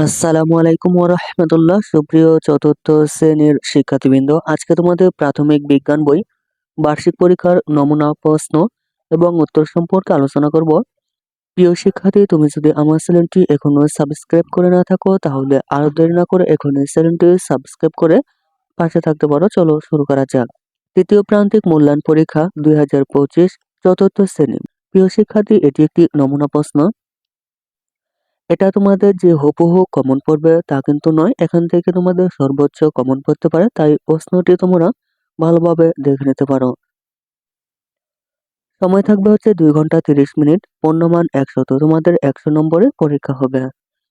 আসসালামু আলাইকুম ওরহমতুল্লাহ সুপ্রিয় চতুর্থ শ্রেণির শিক্ষার্থীবৃন্দ, আজকে তোমাদের প্রাথমিক বিজ্ঞান বই, বার্ষিক পরীক্ষার নমুনা, প্রশ্ন এবং উত্তর সম্পর্কে আলোচনা করব। প্রিয় শিক্ষার্থী, তুমি যদি আমার চ্যানেলটি এখনও সাবস্ক্রাইব করে না থাকো, তাহলে আরও দেরি না করে এখনই চ্যানেলটি সাবস্ক্রাইব করে পাশে থাকতে পারো। চলো শুরু করা যাক। তৃতীয় প্রান্তিক মূল্যায়ন পরীক্ষা দুই হাজার পঁচিশ, চতুর্থ শ্রেণি। প্রিয় শিক্ষার্থী, এটি একটি নমুনা প্রশ্ন। এটা তোমাদের যে হুবহু কমন পড়বে তা কিন্তু নয়। এখান থেকে তোমাদের সর্বোচ্চ কমন পড়তে পারে, তাই প্রশ্নটি তোমরা ভালোভাবে দেখে নিতে পারো। সময় থাকবে হচ্ছে দুই ঘণ্টা তিরিশ মিনিট পূর্ণমান একশো। তো তোমাদের একশো নম্বরে পরীক্ষা হবে।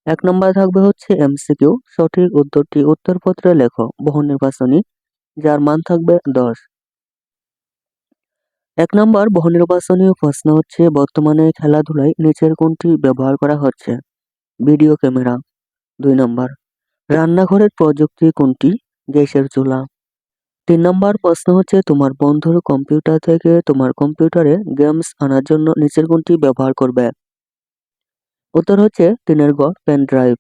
এক নম্বর থাকবে হচ্ছে এমসিকিউ সঠিক উত্তরটি উত্তরপত্রে লেখো, বহু নির্বাচনী, যার মান থাকবে দশ। এক নম্বর বহু নির্বাচনী প্রশ্ন হচ্ছে, বর্তমানে খেলাধুলায় নিচের কোনটি ব্যবহার করা হচ্ছে? Video camera. দুই নম্বর, রান্নাঘরের প্রযুক্তি কোনটি? গ্যাসের চুলা। তিন নম্বর, প্রশ্ন হচ্ছে, তোমার বন্ধুর কম্পিউটার থেকে তোমার কম্পিউটারে গেমস আনার জন্য নিচের কোনটি ব্যবহার করবে? উত্তর হচ্ছে, তিনের গ পেন ড্রাইভ।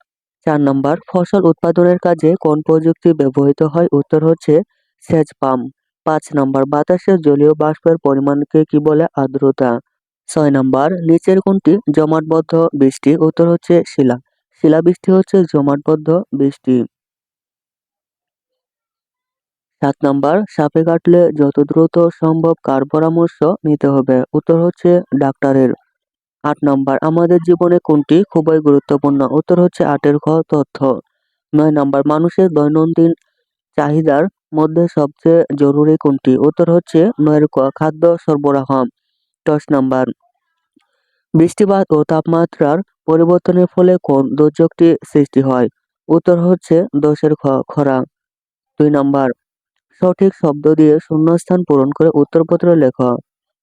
চার নম্বর, ফসল উৎপাদনের কাজে কোন প্রযুক্তি ব্যবহৃত হয়? উত্তর হচ্ছে, সেচ পাম্প। পাঁচ নম্বর, বাতাসের জলীয় বাষ্পের পরিমাণকে কি বলে আর্দ্রতা? ছয় নম্বর, নিচের কোনটি জমাটবদ্ধ বৃষ্টি, উত্তর হচ্ছে শিলা। শিলাবৃষ্টি হচ্ছে জমাটবদ্ধ বৃষ্টি। সাত নম্বর, সাপে কাটলে যত দ্রুত সম্ভব কার পরামর্শ নিতে হবে? উত্তর হচ্ছে ডাক্তারের। আট নম্বর, আমাদের জীবনে কোনটি খুবই গুরুত্বপূর্ণ? উত্তর হচ্ছে আটের খ, তথ্য। নয় নম্বর, মানুষের দৈনন্দিন চাহিদার মধ্যে সবচেয়ে জরুরি কোনটি? উত্তর হচ্ছে নয়ের ক, খাদ্য সরবরাহ। দশ নম্বর বৃষ্টিপাত ও তাপমাত্রার পরিবর্তনের ফলে কোন দুর্যোগটি সৃষ্টি হয়? উত্তর হচ্ছে দোষের খরা। দুই নম্বর, সঠিক শব্দ দিয়ে শূন্যস্থান পূরণ করে উত্তরপত্র লেখ,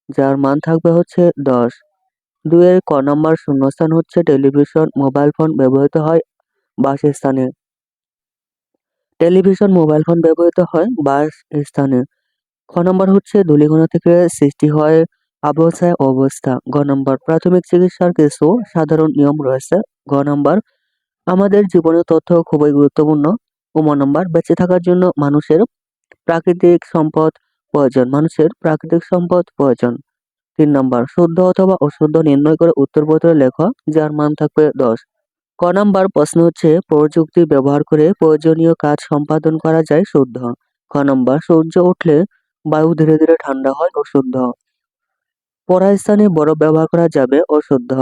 যার মান থাকবে হচ্ছে দশ। দুইয়ের ক নম্বর শূন্যস্থান হচ্ছে টেলিভিশন, মোবাইল ফোন ব্যবহৃত হয় বাসস্থানে। টেলিভিশন, মোবাইল ফোন ব্যবহৃত হয় বাস স্থানে খ নম্বর হচ্ছে ধূলিকণা থেকে সৃষ্টি হয় আবহাওয়া অবস্থা। গ নম্বর, প্রাথমিক চিকিৎসার কিছু সাধারণ নিয়ম রয়েছে। গ নম্বর, আমাদের জীবনের তথ্য খুবই গুরুত্বপূর্ণ। উম নম্বর, বেঁচে থাকার জন্য মানুষের প্রাকৃতিক সম্পদ প্রয়োজন, মানুষের প্রাকৃতিক সম্পদ প্রয়োজন। তিন নম্বর, শুদ্ধ অথবা অশুদ্ধ নির্ণয় করে উত্তরপত্র লেখ, যার মান থাকবে দশ। ক নম্বর, প্রশ্ন হচ্ছে, প্রযুক্তি ব্যবহার করে প্রয়োজনীয় কাজ সম্পাদন করা যায় শুদ্ধ। খ নম্বর, সূর্য উঠলে বায়ু ধীরে ধীরে ঠান্ডা হয় অশুদ্ধ। স্থানে বরফ ব্যবহার করা যাবে অশুদ্ধ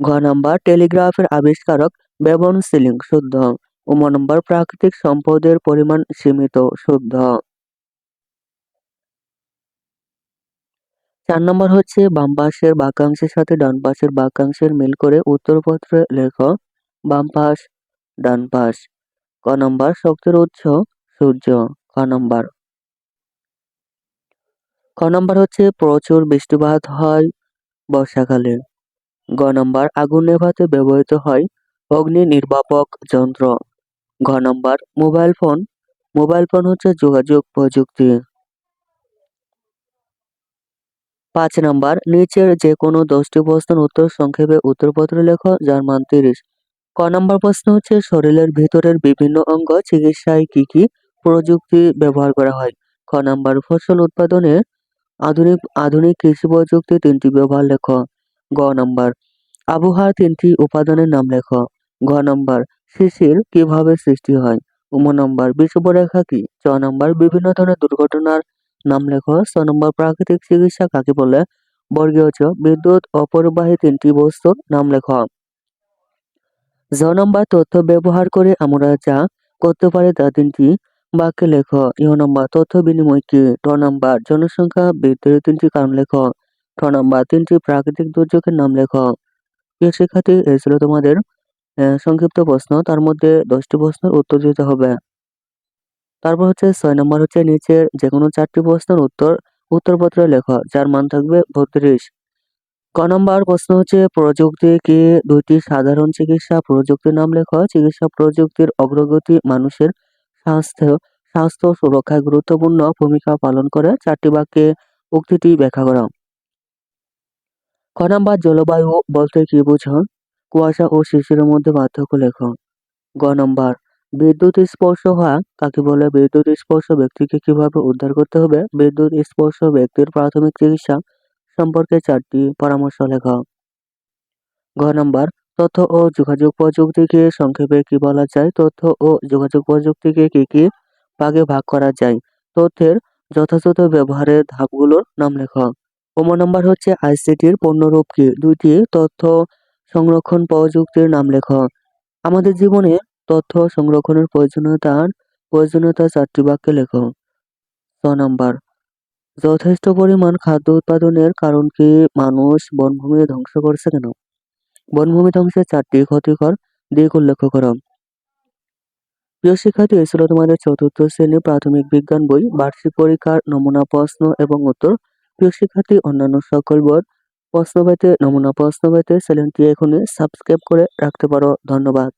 ঘ নম্বর, টেলিগ্রাফের আবিষ্কারক বেবন সিলিং শুদ্ধ। উম নম্বর, প্রাকৃতিক সম্পদের পরিমাণ সীমিত, শুদ্ধ। চার নম্বর হচ্ছে বাম পাশের বাক্যাংশের সাথে ডান পাশের বাক্যাংশের মিল করে উত্তরপত্রে লেখ, বাম পাশ, ডান পাশ। ক নম্বর, শক্তির উৎস, সূর্য। ক নম্বর ক নম্বর হচ্ছে প্রচুর বৃষ্টিপাত হয় বর্ষাকালে। গ নম্বর, আগুন নেভাতে ব্যবহৃত হয় অগ্নি নির্বাপক যন্ত্র। ঘ নম্বর, মোবাইল ফোন। মোবাইল ফোন হচ্ছে যোগাযোগ প্রযুক্তি। পাঁচ নম্বর, নিচের যে কোনো দশটি প্রশ্নের উত্তর সংক্ষেপে উত্তরপত্র লেখো, যার মান তিরিশ। ক নম্বর প্রশ্ন হচ্ছে, শরীরের ভিতরের বিভিন্ন অঙ্গ চিকিৎসায় কি কি প্রযুক্তি ব্যবহার করা হয়? খ নম্বর, ফসল উৎপাদনে আধুনিক আধুনিক কৃষি প্রযুক্তি তিনটি ব্যবহার লেখ। গ নম্বর আবহাওয়ার তিনটি উপাদানের নাম লেখ। ঘ নম্বর, শিশির কীভাবে সৃষ্টি হয়। উম নম্বর, বিষুবরেখা কি? চ নম্বর, বিভিন্ন ধরনের দুর্ঘটনার নাম লেখো। ছ নম্বর, প্রাকৃতিক চিকিৎসা কাকে বলে? বর্গীয় চ, বিদ্যুৎ অপরিবাহী তিনটি বস্তুর নাম লেখ। জ নম্বর, তথ্য ব্যবহার করে আমরা যা করতে পারি তা তিনটি বাক্যে লেখ, ইহ নম্বর, তথ্য বিনিময় কি ট নম্বর, জনসংখ্যা বৃদ্ধির তিনটি কারণ লেখ, ঠ নম্বর, তিনটি প্রাকৃতিক দুর্যোগের নাম লেখ। প্রিয় শিক্ষার্থী এই ছিল তোমাদের সংক্ষিপ্ত প্রশ্ন, তার মধ্যে দশটি প্রশ্নের উত্তর দিতে হবে। তারপর হচ্ছে ছয় নম্বর হচ্ছে নিচের যে কোনো চারটি প্রশ্নের উত্তর, উত্তরপত্রে লেখ, যার মান থাকবে বত্রিশ। ক নম্বর প্রশ্ন হচ্ছে, প্রযুক্তি কি দুইটি সাধারণ চিকিৎসা প্রযুক্তির নাম লেখ? চিকিৎসা প্রযুক্তির অগ্রগতি মানুষের স্বাস্থ্য স্বাস্থ্য সুরক্ষায় গুরুত্বপূর্ণ ভূমিকা পালন করে। চারটি বাক্যে উক্তিটি ব্যাখ্যা করা। ক নম্বর, জলবায়ু বলতে কি বোঝো? কুয়াশা ও শিশিরের মধ্যে পার্থক্য লেখ। গ নম্বর, বিদ্যুৎ স্পর্শ হওয়া কাকে বলে? বিদ্যুৎ স্পর্শ ব্যক্তিকে কীভাবে উদ্ধার করতে হবে? বিদ্যুৎ স্পর্শ ব্যক্তির প্রাথমিক চিকিৎসা সম্পর্কে চারটি পরামর্শ লেখা। ঘ নম্বর তথ্য ও যোগাযোগ প্রযুক্তিকে সংক্ষেপে কি বলা যায়? তথ্য ও যোগাযোগ প্রযুক্তিকে কি কি ভাগে ভাগ করা যায়? তথ্যের যথাযথ ব্যবহারের ধাপগুলোর নাম লেখা। ওম নম্বর হচ্ছে আইসিটির পণ্যরূপ কি? দুইটি তথ্য সংরক্ষণ প্রযুক্তির নাম লেখা। আমাদের জীবনে তথ্য সংরক্ষণের প্রয়োজনীয়তার প্রয়োজনীয়তা চারটি বাক্যে লেখো। ছ নম্বর, যথেষ্ট পরিমাণ খাদ্য উৎপাদনের কারণ কি মানুষ বনভূমি ধ্বংস করছে কেন? বনভূমি ধ্বংসের চারটি ক্ষতিকর দিক উল্লেখ করো। প্রিয় শিক্ষার্থী, এই ছিল তোমাদের চতুর্থ শ্রেণির প্রাথমিক বিজ্ঞান বই, বার্ষিক পরীক্ষার নমুনা প্রশ্ন এবং উত্তর। প্রিয় শিক্ষার্থী, অন্যান্য সকল বোর্ড প্রশ্ন পেতে নমুনা প্রশ্ন পেতে চ্যানেলটি এখনই সাবস্ক্রাইব করে রাখতে পারো। ধন্যবাদ।